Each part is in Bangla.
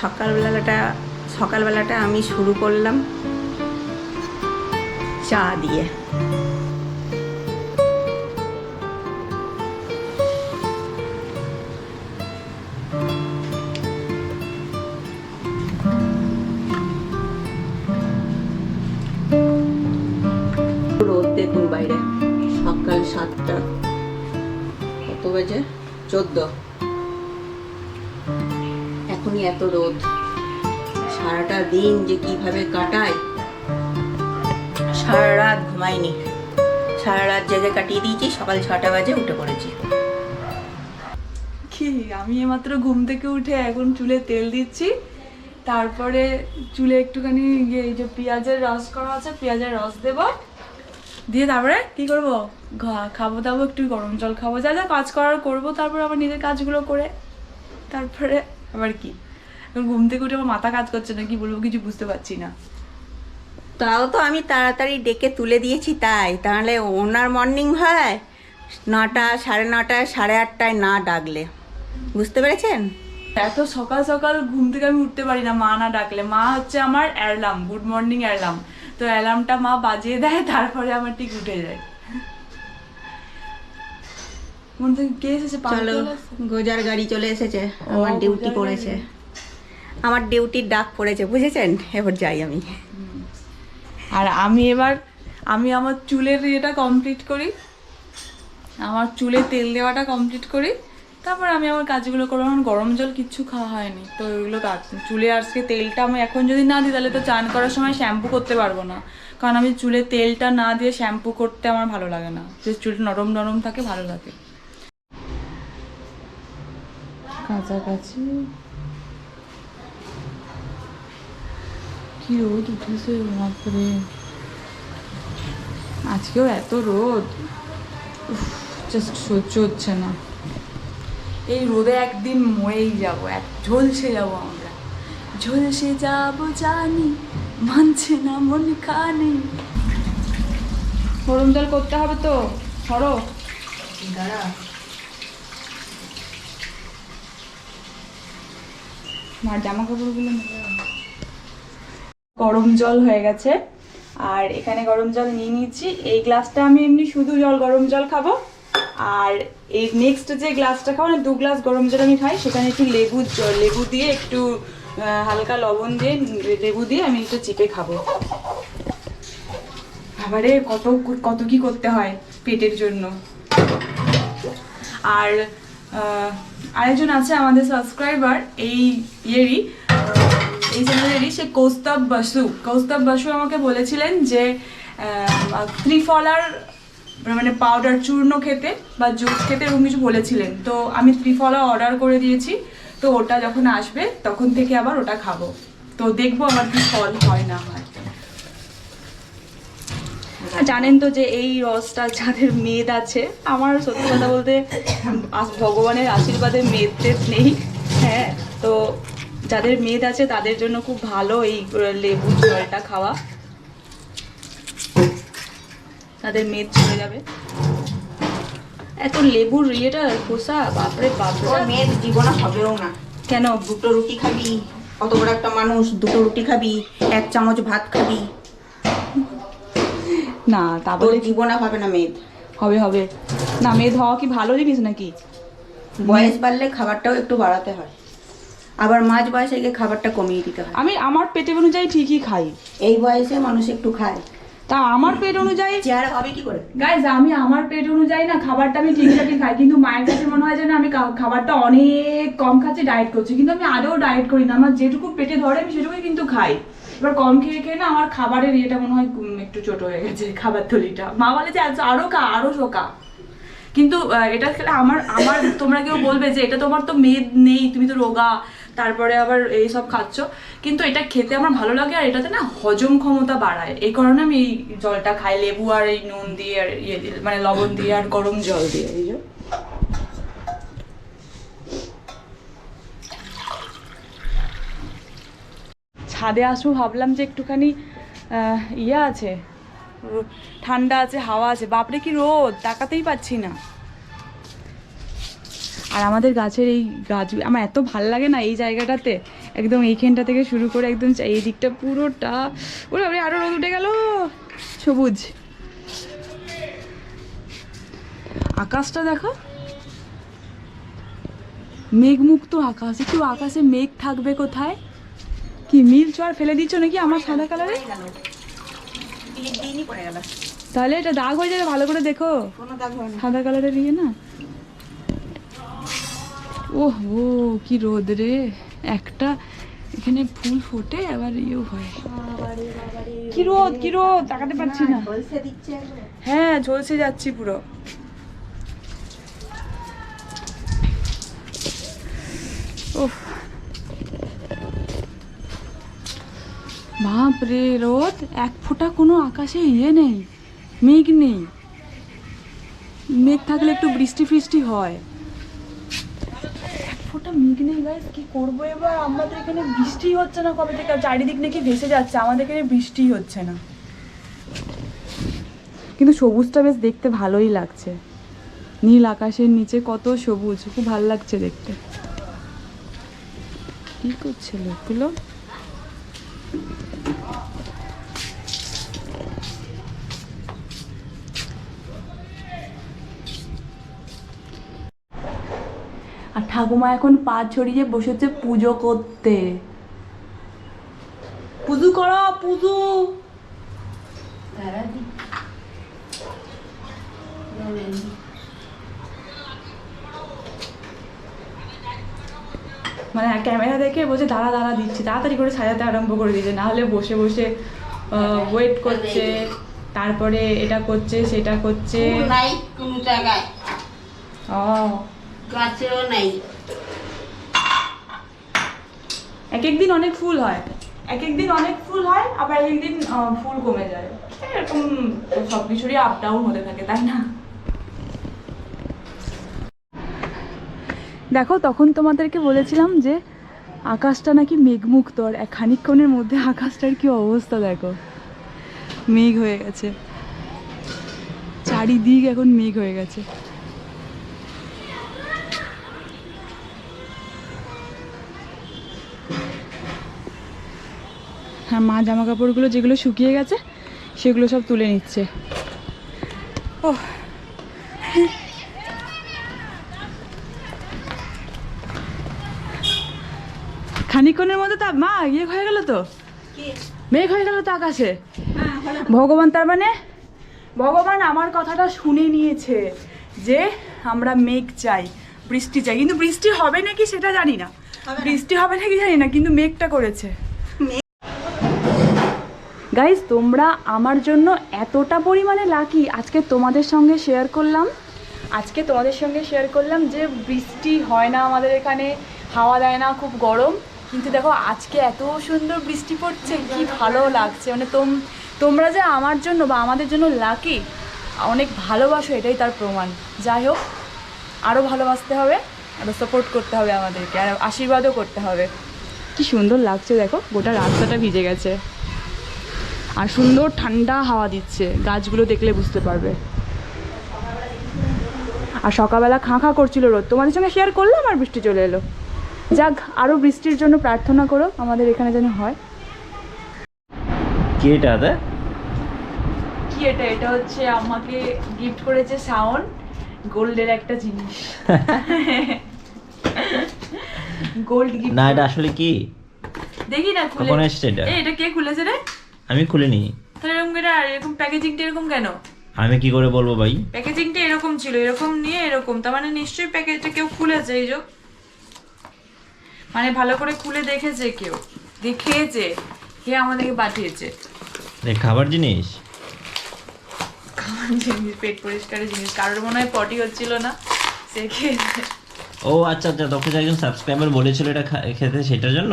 সকালবেলাটা সকালবেলাটা আমি শুরু করলাম চা দিয়ে। দেখুন বাইরে সকাল সাতটা কত বাজে? চোদ্দ। এখনই এত রোদ? সারাটা দিন যে কীভাবে কাটায়? সারা রাত ঘুমাইনি সারা রাত জায়গায় কাটিয়ে দিয়েছি, সকাল ছটা বাজে উঠে পড়েছি। কি, আমি মাত্র ঘুম থেকে উঠে এখন চুলে তেল দিচ্ছি, তারপরে চুলে একটুখানি ইয়ে এই যে পেঁয়াজের রস করা আছে, পেঁয়াজের রস দেব। দিয়ে তারপরে কি করব? খাব দাবো একটু গরম জল খাব, যা যা কাজ করার করব, তারপরে আবার নিজের কাজগুলো করে, তারপরে আবার কি? এখন ঘুম থেকে উঠে আমার মাথা কাজ করছে না কি বলব কিছু বুঝতে পারছি না। তাও তো আমি তাড়াতাড়ি ডেকে তুলে দিয়েছি তাই তাহলে ওনার মর্নিং হয় নটা সাড়ে নটায় সাড়ে আটটায় না ডাকলে। বুঝতে পেরেছেন? এত সকাল সকাল ঘুম থেকে আমি উঠতে পারি না মা না ডাকলে। মা হচ্ছে আমার অ্যালার্ম গুড মর্নিং অ্যালার্ম তো অ্যালার্মটা মা বাজিয়ে দেয় তারপরে আমার ঠিক উঠে যায়। চলো এসেছে? গোজার গাড়ি চলে এসেছে। আমার ডিউটি পড়েছে। আমার ডিউটির ডাক পড়েছে বুঝেছেন? এবার যাই আমি। আর আমি এবার আমি আমার চুলের ইয়েটা কমপ্লিট করি। আমার চুলে তেল দেওয়াটা কমপ্লিট করি। তারপর আমি আমার কাজগুলো করব। আমার গরম জল কিচ্ছু খাওয়া হয়নি। তো ওইগুলো কাজ চুলে আজকে তেলটা আমি এখন যদি না দিই তাহলে তো চান করার সময় শ্যাম্পু করতে পারব না। কারণ আমি চুলে তেলটা না দিয়ে শ্যাম্পু করতে আমার ভালো লাগে না। যে চুলটা নরম নরম থাকে ভালো লাগে। কাছাকাছি কি রোদ উঠেছে বাপরে আজকেও এত রোদ জাস্ট সহ্য হচ্ছে না এই রোদে একদিন মরেই যাব এক ঝলসে যাব আমরা ঝলসে যাব জানি মানছে না মন কানে গরম জল করতে হবে তো ধরো মার জামা কাপড়গুলো গরম জল হয়ে গেছে। আর এখানে গরম জল নিয়ে নিয়েছি। এই গ্লাসটা আমি এমনি শুধু জল, গরম জল খাব। আর এই নেক্সট যে গ্লাসটা খাব না দু গ্লাস গরম জল আমি খাই, সেখানে একটু লেবু লেবু দিয়ে একটু হালকা লবণ দিয়ে লেবু দিয়ে আমি একটু চিপে খাব। আবারে কত কত কি করতে হয় পেটের জন্য। আর আরেকজন আছে আমাদের সাবস্ক্রাইবার এই ইয়েরই এই চ্যানেলেরই সে কৌস্তব বাসু। কৌস্তব বাসু আমাকে বলেছিলেন যে ত্রিফলার মানে পাউডার চূর্ণ খেতে বা জুস খেতে এরকম কিছু বলেছিলেন। তো আমি ত্রিফলা অর্ডার করে দিয়েছি। তো ওটা যখন আসবে, তখন থেকে আবার ওটা খাব। তো দেখব আমার কি ফল হয় না হয়। জানেন তো যে এই রসটা যাদের মেদ আছে আমার সত্যি কথা বলতে ভগবানের আশীর্বাদে মেদ টেদ নেই। হ্যাঁ তো যাদের মেদ আছে তাদের জন্য খুব ভালো এই লেবুর জলটা খাওয়া। তাদের মেদ চলে যাবে। এত লেবুর ইয়েটা খোসা বাপরে বাপরে মেয়ের জীবনে হবেও না। কেন? দুটো রুটি খাবি কত বড় একটা মানুষ দুটো রুটি খাবি এক চামচ ভাত খাবি। না তা বলে জীবনে হবে না মেদ। হবে হবে। না মেদ হওয়া কি ভালো জিনিস নাকি? বয়স বাড়লে খাবারটাও একটু বাড়াতে হয়। আবার মাঝ বয়সে গিয়ে খাবারটা কমিয়ে দিতে হয়। আমি আমার পেটে অনুযায়ী ঠিকই খাই। এই বয়সে মানুষ একটু খায়। তা আমার পেট অনুযায়ী? চেহারা হবে কি করে? গাইজ আমি আমার পেট অনুযায়ী না খাবারটা আমি ঠিকঠাকই খাই। কিন্তু মায়ের কাছে মনে হয় যে না আমি খাবারটা অনেক কম খাচ্ছি ডায়েট করছি। কিন্তু আমি আদৌ ডায়েট করি না। আমার যেটুকু পেটে ধরে আমি সেটুকুই কিন্তু খাই। এবার কম খেয়ে খেয়ে না আমার খাবারের ইয়েটা মনে হয় একটু ছোট হয়ে গেছে, খাবার থলিটা মা বলে যে আরও খা, আরও শোকা। কিন্তু এটা খেলে আমার আমার, তোমরা কেউ বলবে যে, এটা তোমার তো মেদ নেই, তুমি তো রোগা, তারপরে আবার এইসব খাচ্ছ। কিন্তু এটা খেতে আমার ভালো লাগে আর এটাতে না হজম ক্ষমতা বাড়ায়। এই কারণে আমি এই জলটা খাই, লেবু আর এই নুন দিয়ে আর ইয়ে দিয়ে মানে লবণ দিয়ে আর গরম জল দিয়ে। ছাদে আসব ভাবলাম যে একটুখানি ইয়ে আছে ঠান্ডা আছে হাওয়া আছে। বাপরে কি রোদ! তাকাতেই পাচ্ছি না। আর আমাদের গাছের এই গাছ আমার এত ভালো লাগে না এই জায়গাটাতে। একদম এইখানটা থেকে শুরু করে একদম এই দিকটা পুরোটা। ওরে বাবারে, আরও রোদ উঠে গেল! সবুজ। আকাশটা দেখো। মেঘমুক্ত আকাশ। একটু আকাশে মেঘ থাকবে কোথায়? কি নীল চোয়ার ফেলে দিচ্ছ নাকি আমার সাদা কালারে? তাহলে এটা দাগ হয়ে যাবে ভালো করে দেখো। হয় সাদা কালারের ইয়ে না। ওহ ও কি রোদ রে। একটা এখানে ফুল ফোটে আবার ইয়েও হয়। কি রোদ কি রোদ তাকাতে পারছি না। হ্যাঁ ঝলসে যাচ্ছি পুরো। বাপরে রোদ এক ফোঁটা কোনো আকাশে ইয়ে নেই মেঘ নেই। মেঘ থাকলে একটু বৃষ্টি ফৃষ্টি হয়। এক ফোঁটা মেঘ নেই কি করব এবার? আমাদের এখানে বৃষ্টি হচ্ছে না কবে থেকে আর চারিদিক নাকি ভেসে যাচ্ছে আমাদের এখানে বৃষ্টি হচ্ছে না। কিন্তু সবুজটা বেশ দেখতে ভালোই লাগছে। নীল আকাশের নিচে কত সবুজ খুব ভালো লাগছে দেখতে। কি করছে লোকগুলো? ঠাকুমা এখন পা ছড়িয়ে বসেছে পুজো করতে। পুজো করো পুজো। মানে ক্যামেরা দেখে বসে দাঁড়া দাঁড়া দিচ্ছি। তাড়াতাড়ি করে সাজাতে আরম্ভ করে দিয়েছে। না হলে বসে বসে ওয়েট করছে তারপরে এটা করছে সেটা করছে। নাই কোনো জায়গায়। ও। গাছেও নাই। এক একদিন অনেক ফুল হয়। এক একদিন অনেক ফুল হয়, আবার এক একদিন ফুল কমে যায়। এরকম সব কিছুরই আপ ডাউন হতে থাকে, তাই না? দেখো, তখন তোমাদেরকে বলেছিলাম যে, আকাশটা নাকি মেঘমুক্ত আর এক খানিকক্ষণের মধ্যে আকাশটার কি অবস্থা দেখো। মেঘ হয়ে গেছে। চারিদিক এখন মেঘ হয়ে গেছে। হ্যাঁ মা জামা কাপড়গুলো যেগুলো শুকিয়ে গেছে সেগুলো সব তুলে নিচ্ছে। ও খানিকক্ষণের মধ্যে তা মা ইয়ে হয়ে গেল তো? মেঘ হয়ে গেল তো আকাশে? হ্যাঁ ভগবান তার মানে? ভগবান আমার কথাটা শুনে নিয়েছে যে আমরা মেঘ চাই বৃষ্টি চাই। কিন্তু বৃষ্টি হবে নাকি সেটা জানি না। বৃষ্টি হবে নাকি জানি না কিন্তু মেঘটা করেছে। গাইজ তোমরা আমার জন্য এতটা পরিমাণে লাকি আজকে তোমাদের সঙ্গে শেয়ার করলাম। আজকে তোমাদের সঙ্গে শেয়ার করলাম যে বৃষ্টি হয় না আমাদের এখানে, হাওয়া দেয় না, খুব গরম। কিন্তু দেখো, আজকে এত সুন্দর বৃষ্টি পড়ছে, কি ভালো লাগছে। মানে তোম, তোমরা যে আমার জন্য বা আমাদের জন্য লাকি অনেক ভালোবাসো, এটাই তার প্রমাণ। যাই হোক আরও ভালোবাসতে হবে আরও সাপোর্ট করতে হবে আমাদেরকে, আর আশীর্বাদও করতে হবে। কি সুন্দর লাগছে, দেখো, গোটা রাস্তাটা ভিজে গেছে। আর সুন্দর ঠান্ডা হাওয়া দিচ্ছে। গাছগুলো দেখলে বুঝতে পারবে। আর সকালবেলা খাঁ খাঁ করছিল রোদ। তোমাদের সঙ্গে শেয়ার করলাম আর বৃষ্টি চলে এলো। যাক আরও বৃষ্টির জন্য প্রার্থনা করো আমাদের এখানে যেন হয়। কি এটা কি এটা? এটা হচ্ছে আমাকে গিফট করেছে শাওন গোল্ডের একটা জিনিস। গোল্ড গিফট না এটা আসলে কি? দেখি না খুলে? এটা কে খুলেছে রে? আমি খুলিনি তাহলে এরকম করে আর এরকম প্যাকেজিংটা এরকম কেন? আমি কি করে বলব ভাই? প্যাকেজিংটা এরকম ছিল এরকম নিয়ে এরকম। তার মানে নিশ্চয়ই প্যাকেজটা কেউ খুলেছে এই যে। মানে ভালো করে খুলে দেখেছে কেউ দেখেছে কে আমাদেরকে পাঠিয়েছে। এ খাবার জিনিস? খাবার জিনিস পেট পরিষ্কারের জিনিস কারোর মনে হয় পটি হচ্ছিল না সে খেয়েছে। ও আচ্ছা আচ্ছা তোকে একজন সাবস্ক্রাইবার বলেছিল এটা খেতে সেটার জন্য?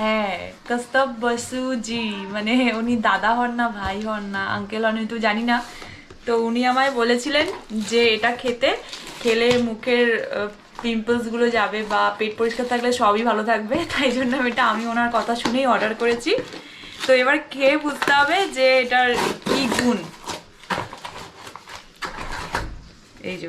হ্যাঁ কস্তব বসু জি মানে উনি দাদা হন না, ভাই হন না আঙ্কেল হন তো জানি না। তো উনি আমায় বলেছিলেন যে এটা খেতে, খেলে মুখের পিম্পলসগুলো যাবে বা পেট পরিষ্কার থাকলে সবই ভালো থাকবে, তাই জন্য আমি এটা, আমি ওনার কথা শুনেই অর্ডার করেছি। তো এবার খেয়ে বুঝতে হবে যে এটার কি গুণ। এই যে।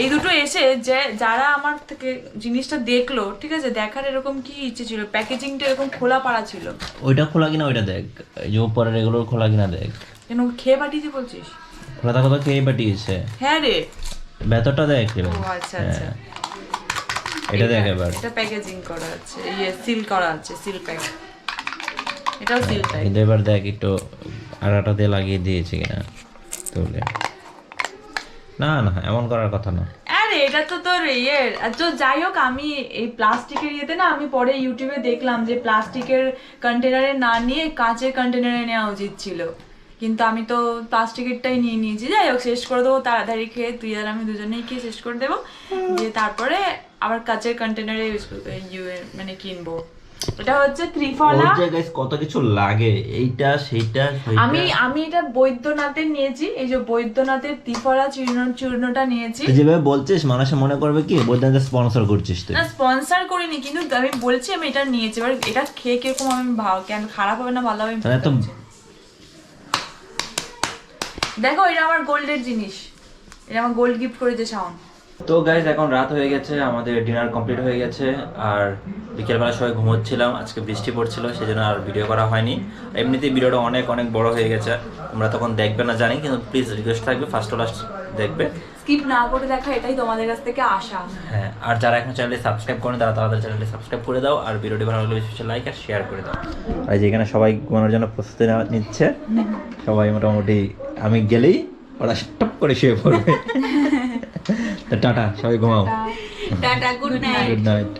এই দুটো এসে যে যারা আমার থেকে জিনিসটা দেখল ঠিক আছে দেখার এরকম কি ইচ্ছে ছিল? প্যাকেজিংটা এরকম খোলা পাড়া ছিল। ওইটা খোলা কিনা ওইটা দেখ। এই যে উপরের এগুলোর খোলা কিনা দেখ। কেন খেয়ে পাঠিয়েছি বলছিস? খোলা থাকা তো খেয়ে পাঠিয়েছে। হ্যাঁ রে। ভেতরটা দেখ। ও আচ্ছা আচ্ছা। হ্যাঁ। এটা দেখ এবার। এটা প্যাকেজিং করা আছে। ইয়ে সিল করা আছে সিল প্যাক এটাও সিল প্যাক কিন্তু এবার দেখ একটু আড়াটা দিয়ে লাগিয়ে দিয়েছে কিনা। তুলে। না না, এমন করার কথা না। আরে, এটা তো তোর আর তো যাই হোক, আমি এই প্লাস্টিকের ইয়েতে না, আমি পরে ইউটিউবে দেখলাম যে প্লাস্টিকের কন্টেনারে না নিয়ে কাঁচের কন্টেনারে নেওয়া উচিত ছিল। কিন্তু আমি তো প্লাস্টিকেরটাই নিয়ে নিয়েছি। যাই হোক, শেষ করে দেবো, তাড়াতাড়ি খেয়ে তুই আর আমি দুজনেই খেয়ে শেষ করে দেবো। দিয়ে তারপরে আবার কাঁচের কন্টেনারে ইউজ মানে কিনবো। এটা হচ্ছে ত্রিফলা। কত কিছু লাগে। এইটা সেইটা আমি আমি এটা বৈদ্যনাথের নিয়েছি। এই যে বৈদ্যনাথের ত্রিফলা চূর্ণ চূর্ণটা নিয়েছি। যেভাবে বলছিস মানুষে মনে করবে কি স্পন্সর করছিস তুই। না স্পন্সর করিনি কিন্তু আমি বলছি আমি এটা নিয়েছি। এবার এটা খেয়ে কীরকম আমি ভাব কেন খারাপ হবে না ভালো হবে তো। দেখো এটা আমার গোল্ডের জিনিস। এটা আমার গোল্ড গিফট করেছে শাওন। তো গাইজ এখন রাত হয়ে গেছে আমাদের ডিনার কমপ্লিট হয়ে গেছে আর বিকেলবেলা সবাই ঘুমোচ্ছিলাম আজকে বৃষ্টি পড়ছিল সেই জন্য আর ভিডিও করা হয়নি। এমনিতেই ভিডিওটা অনেক অনেক বড় হয়ে গেছে তোমরা তখন দেখবে না জানি কিন্তু প্লিজ রিকোয়েস্ট থাকবে ফার্স্ট টু লাস্ট দেখবে। স্কিপ না করে দেখা এটাই তোমাদের কাছ থেকে আশা। হ্যাঁ আর যারা এখন চ্যানেলটি সাবস্ক্রাইব করেন তারা তাদের চ্যানেলটি সাবস্ক্রাইব করে দাও আর ভিডিওটি ভালো লাগলে বেশি লাইক আর শেয়ার করে দাও। আর যেখানে সবাই ঘুমানোর জন্য প্রস্তুতি নেওয়া- নিচ্ছে সবাই মোটামুটি আমি গেলেই ওরা টপ করে শুয়ে পড়বে। টাটা সবাই ঘুমাও। Tata. Good night good night